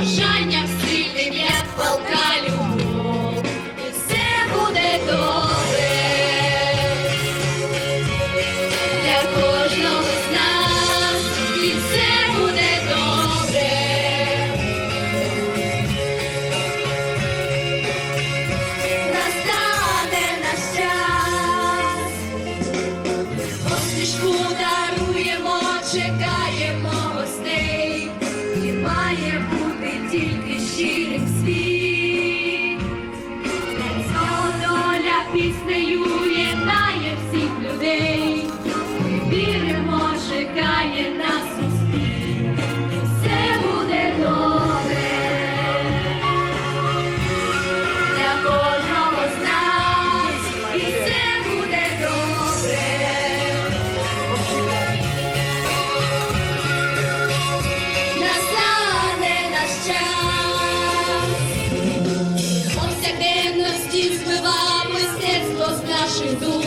бажання. тільки щирим світ. Повсякденності сердце з наших душ,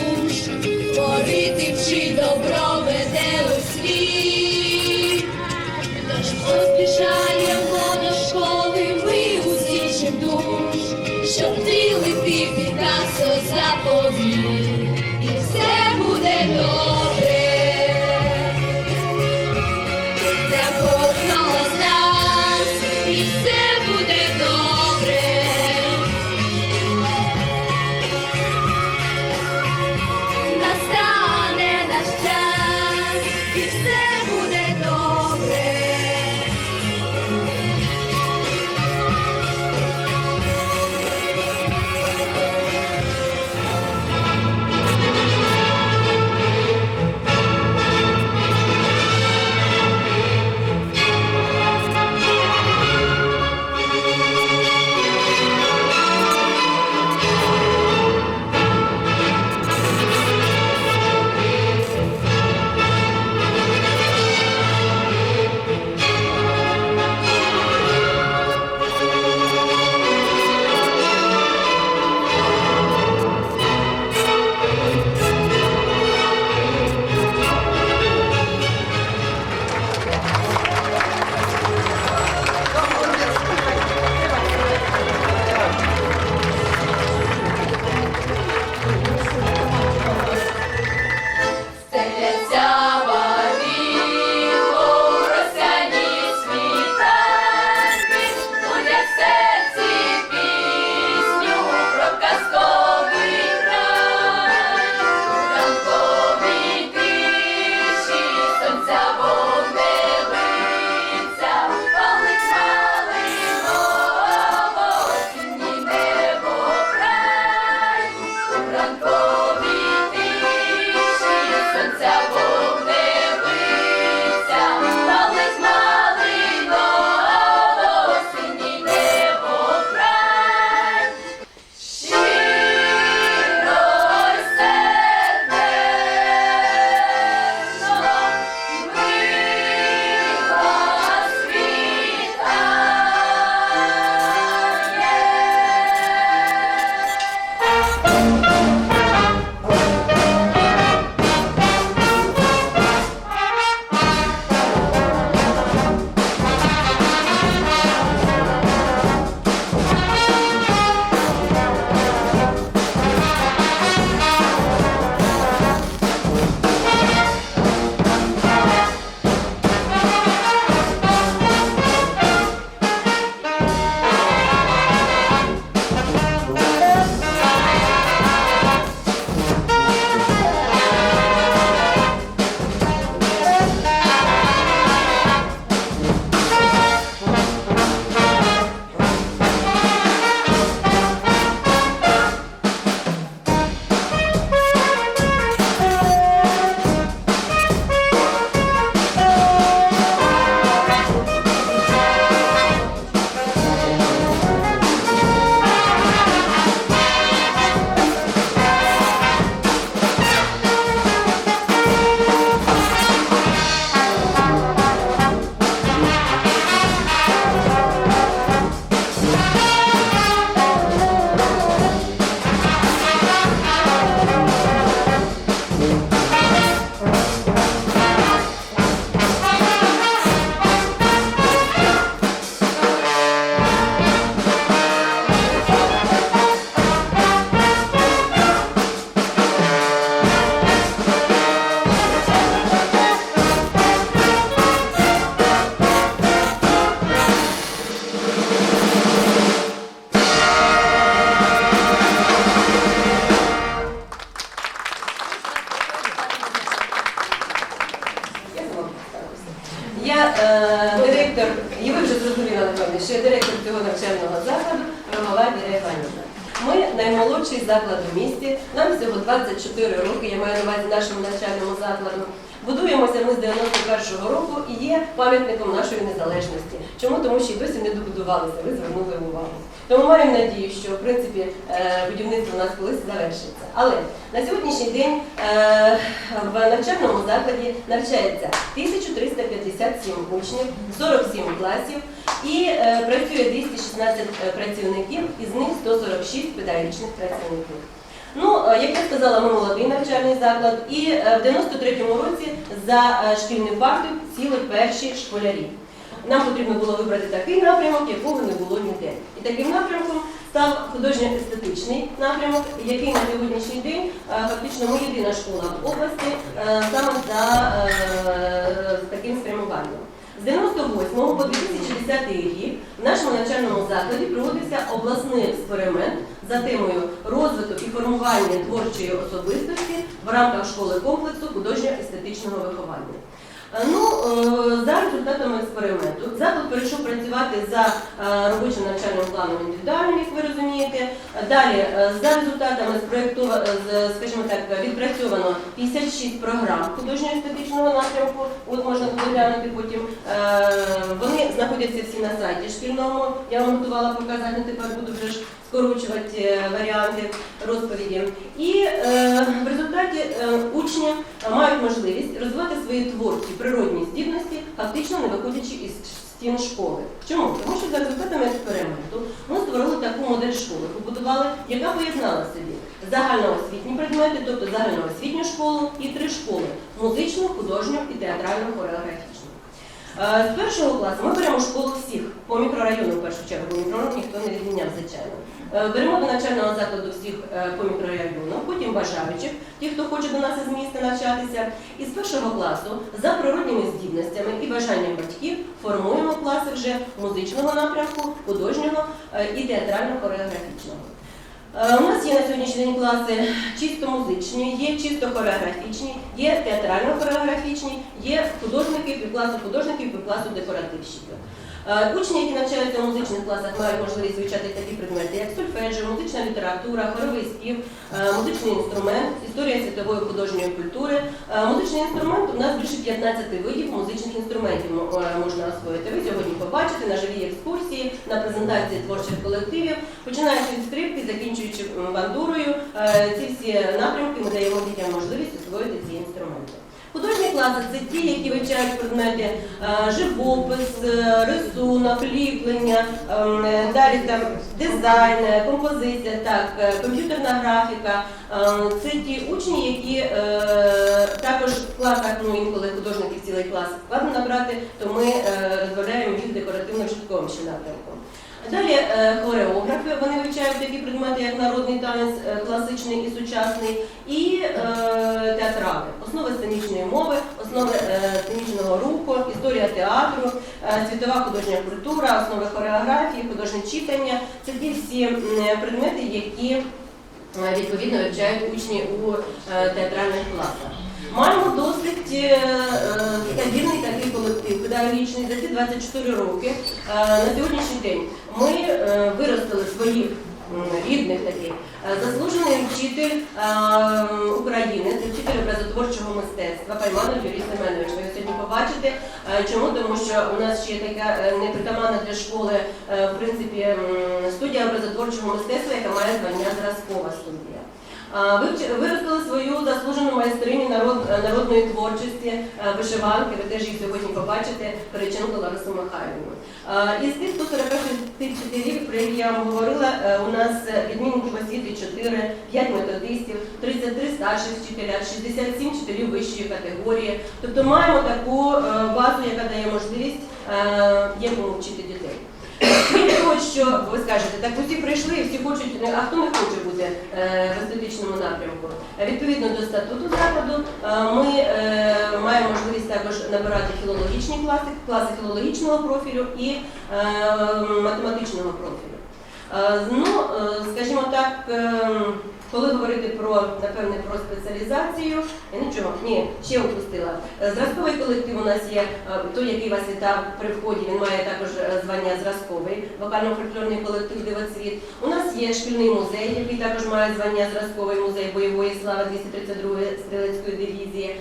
наймолодший заклад у місті, нам всього 24 роки, я маю на увазі нашому навчальному закладу. Будуємося ми з 91-го року і є пам'ятником нашої незалежності. Чому? Тому що й досі не добудувалися, ви звернули увагу. Тому маємо надію, що в принципі е, будівництво у нас колись завершиться. Але на сьогоднішній день е, в навчальному закладі навчається 1357 учнів, 47 класів і е, працює 216 працівників, із них 146 педагогічних працівників. Ну, е, як я сказала, ми молодий навчальний заклад, і е, в 93-му році за е, шкільним фактом сіли перші школярі. Нам потрібно було вибрати такий напрямок, якого не було ніде. І таким напрямком став художньо-естетичний напрямок, який на сьогоднішній день е, фактично ми єдина школа в області е, саме за 1998 по 2010 рік в нашому навчальному закладі проводився обласний експеримент за темою розвиток і формування творчої особистості в рамках школи комплексу художньо-естетичного виховання. Е, Ну, е, за результатами експерименту заклад перейшов працювати за е, робочим навчальним планом індивідуальним, як ви розумієте. Далі, за результатами скажімо так, відпрацьовано 56 програм художньо-естетичного напрямку. От можна буде глянути потім. Вони знаходяться всі на сайті шкільному. Я вам готувала показати, тепер буду вже скорочувати е, варіанти розповіді. І е, в результаті е, учні мають можливість розвивати свої творчі природні здібності, фактично не виходячи із стін школи. Чому? Тому що за результатами експерименту ми створили таку модель школи, побудували, яка поєднала собі загальноосвітні предмети, тобто загальноосвітню школу і три школи музичну, художню і театральну хореографічну. Е, З першого класу ми беремо школу всіх по мікрорайону в першу чергу, бо мікрорайон ніхто не відміняв, звичайно. Е, Беремо до навчального закладу всіх е, по мікрорайону, потім бажаючих, ті, хто хоче до нас із міста навчатися. І з першого класу за природніми здібностями і бажанням батьків формуємо класи вже музичного напрямку, художнього і театрально-хореографічного. Е, У нас є на сьогоднішній день класи чисто музичні, є чисто хореографічні, є театрально-хореографічні, є художники півкласу художників, півкласу декоративщиків. Е, Учні, які навчаються в музичних класах, мають можливість вивчати такі предмети, як сольфеджіо, музична література, хоровий спів, е, музичний інструмент, історія світової художньої культури. Е, Музичний інструмент у нас більше 15 видів музичних інструментів можна освоїти. Ви сьогодні побачите на живій екскурсії, на презентації творчих колективів, починаючи від скрипки, закінчуючи бандурою. Ці всі напрямки ми даємо дітям можливість освоїти ці інструменти. Класи це ті, які вивчають предмети е, живопис, е, рисунок, ліплення, ем, е, далі там дизайн, композиція, так, комп'ютерна графіка. Це ті учні, які також в класах, ну інколи художників цілий клас складно набрати, то ми розбавляємо їх декоративно-вжитковим ще напрямком. Далі е, хореографи, вони вивчають такі предмети, як народний танець, е, класичний і сучасний, і е, театрали, основи сценічної мови, основи сценічного руху, історія театру, світова художня культура, основи хореографії, художнє читання. Це ті всі предмети, які відповідно вивчають учні у театральних класах. Маємо досить е, е, стабільний такий колектив педагогічний за ці 24 роки. Е, На сьогоднішній день ми виростили своїх рідних таких. Заслужений вчитель України, вчитель образотворчого мистецтва Пайманов Юрій Семенович. Ви сьогодні побачите. Чому? Тому що у нас ще така непритаманна для школи в принципі студія образотворчого мистецтва, яка має звання зразкова студія. Виростили свою заслужену майстрині народ, е, народної творчості е, вишиванки. Ви теж їх сьогодні побачите Переченко Ларису Михайлівну. Із тих 146 вчителів, про які я вам говорила, е, у нас відмінників освіти 4, 5 методистів, 33 старших вчителя, 67 вчителів вищої категорії. Тобто маємо таку базу, яка дає можливість е, є кому вчити дітей. Крім того, що ви скажете, так усі прийшли, всі хочуть, а хто не хоче бути е, в естетичному напрямку? Відповідно до статуту закладу, е, ми е, маємо можливість також набирати філологічні класи, класи філологічного профілю і математичного профілю. Ну, скажімо так, е, коли говорити про напевне про спеціалізацію, я нічого ні, ще опустила. Е, Зразковий колектив у нас є е, той, який вас вітав при вході. Він має також е, звання зразковий, вокально-фольклорний колектив Дивоцвіт. У нас є шкільний музей, який також має звання зразковий музей бойової слави 232-ї стрілецької дивізії.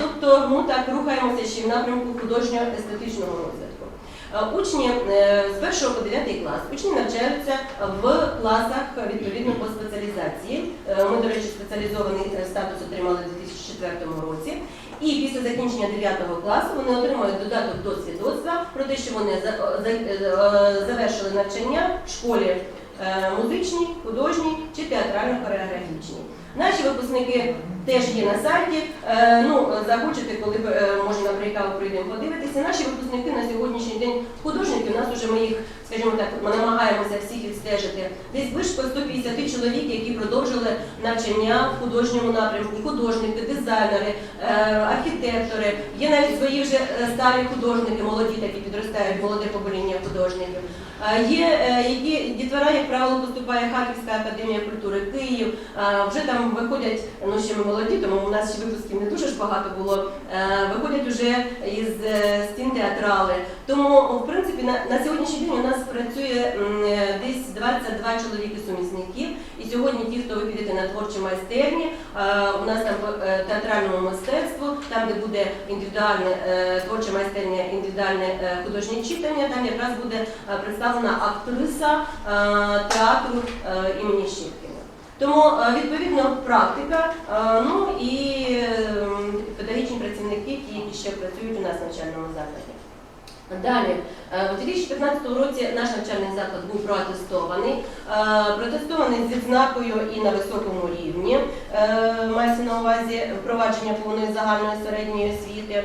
Тобто ми так рухаємося ще в напрямку художньо-естетичного розвитку. Е, Учні е, з 1 по 9 клас учні навчаються в класах відповідно по спеціалізації. Е, Ми, до речі, спеціалізований статус отримали у 2004 році. І після закінчення 9 класу вони отримують додаток до свідоцтва про те, що вони завершили навчання в школі музичній, художній чи театрально-хореографічній. Наші випускники теж є на сайті. Е, Ну, захочете, коли е, може наприклад, прийдемо подивитися. Наші випускники на сьогоднішній день художники. У нас вже ми їх, скажімо так, ми намагаємося всіх відстежити. Десь близько 150 чоловік, які продовжили навчання в художньому напрямку. Художники, дизайнери, е, архітектори. Є навіть свої вже е, старі художники, молоді такі підростають, молоде покоління художників. Е, Є які дітвора, як правило, поступає Харківська академія культури Київ. Вже там виходять, ну ще ми молоді, тому у нас ще випусків не дуже ж багато було. Виходять уже із стін театрали. Тому, в принципі, на, на сьогоднішній день у нас працює м, е, десь 22 чоловіки сумісників. І сьогодні ті, хто ви підете на творчі майстерні, е, у нас там по е, театральному мистецтву, там, де буде індивідуальне е, творча майстерня, індивідуальне художнє читання, там якраз буде представлена актриса театру імені Щепкіна. Тому відповідно практика, ну і е, педагогічні працівники, які ще працюють у нас в навчальному закладі. Далі, е, у 2015 році наш навчальний заклад був протестований. Е, Протестований з відзнакою і на високому рівні. Е, Мається на увазі впровадження повної загальної середньої освіти.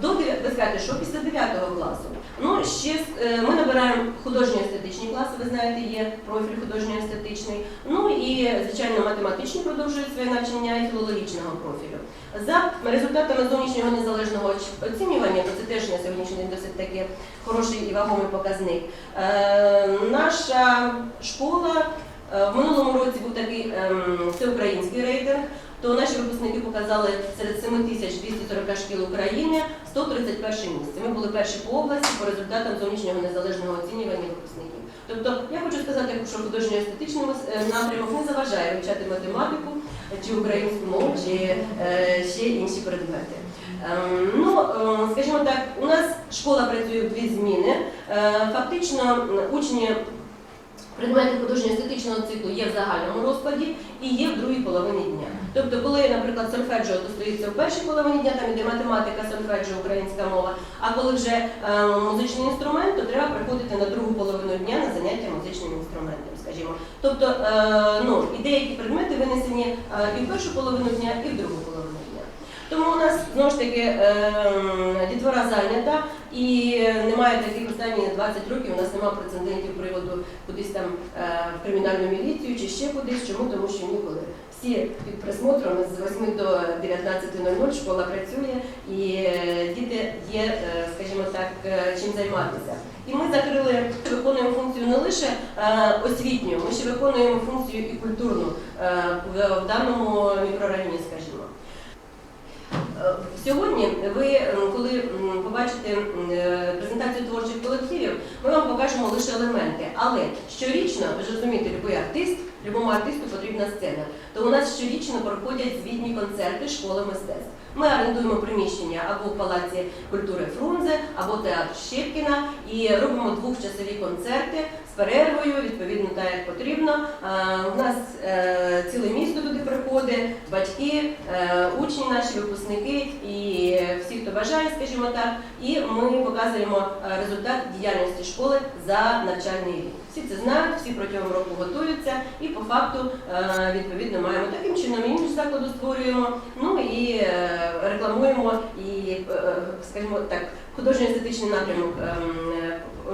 До ви скажете, що після 9 класу? Ну, ще е, ми набираємо художньо-естетичні класи, ви знаєте, є профіль художньо-естетичний. Ну і, звичайно, математичні продовжують своє навчання і філологічного профілю. За результатами зовнішнього незалежного оцінювання, то це теж на сьогоднішній день досить таки хороший і вагомий показник. Е, наша школа е, в минулому році був такий ем, всеукраїнський рейтинг. То наші випускники показали серед 7240 шкіл України 131 місце. Ми були перші по області по результатам зовнішнього незалежного оцінювання випускників. Тобто я хочу сказати, що художньо-естетичний е, напрямок не заважає вивчати математику чи українську мову, чи е, ще інші предмети. Ем, Ну, е, скажімо так, у нас школа працює в дві зміни. Е, Фактично, учні предмети художньо-естетичного циклу є в загальному розкладі і є в другій половині дня. Тобто, коли, наприклад, сольфеджіо то стоїться в першій половині дня, там іде математика, сольфеджіо, українська мова. А коли вже е, музичний інструмент, то треба приходити на другу половину дня на заняття музичним інструментом, скажімо. Тобто, е, ну, і деякі предмети винесені е, і в першу половину дня, і в другу половину дня. Тому у нас знову ж таки ем, дітвора зайнята і немає таких останні 20 років. У нас немає прецедентів приводу кудись там е, в кримінальну міліцію чи ще кудись. Чому? Тому що ніколи. Всі під присмотром з 8 до 19.00 школа працює і е, діти є, е, скажімо так, е, чим займатися. І ми закрили, виконуємо функцію не лише освітню, ми ще виконуємо функцію і культурну в даному мікрорайоні, скажімо. Сьогодні ви, коли побачите е, презентацію творчих колективів, ми вам покажемо лише елементи. Але щорічно, ви ж розумієте, будь-який артист, любому артисту потрібна сцена. То у нас щорічно проходять звітні концерти школи мистецтв. Ми орендуємо приміщення або в Палаці культури Фрунзе, або театр Щепкіна і робимо двохчасові концерти з перервою, відповідно так як потрібно. У нас е, ціле місто туди приходить, батьки, е, учні наші, випускники і всі, хто бажає, скажімо так. І ми показуємо е, результат діяльності школи за навчальний рік. Всі це знають, всі протягом року готуються і по факту відповідно маємо таким чином імідж закладу створюємо. Ну і рекламуємо і, скажімо так, художньо-естетичний напрямок ем,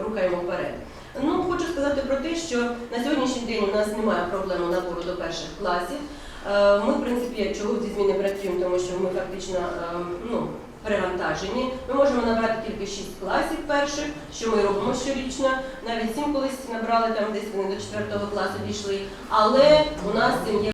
рухаємо вперед. Ну, хочу сказати про те, що на сьогоднішній день у нас немає проблеми набору до перших класів. Е, Ми, в принципі, чого ці зміни працюємо, тому що ми фактично ем, ну, перевантажені. Ми можемо набрати тільки 6 класів перших, що ми робимо щорічно. Навіть 7 колись набрали, там десь вони до 4 класу дійшли. Але у нас цим є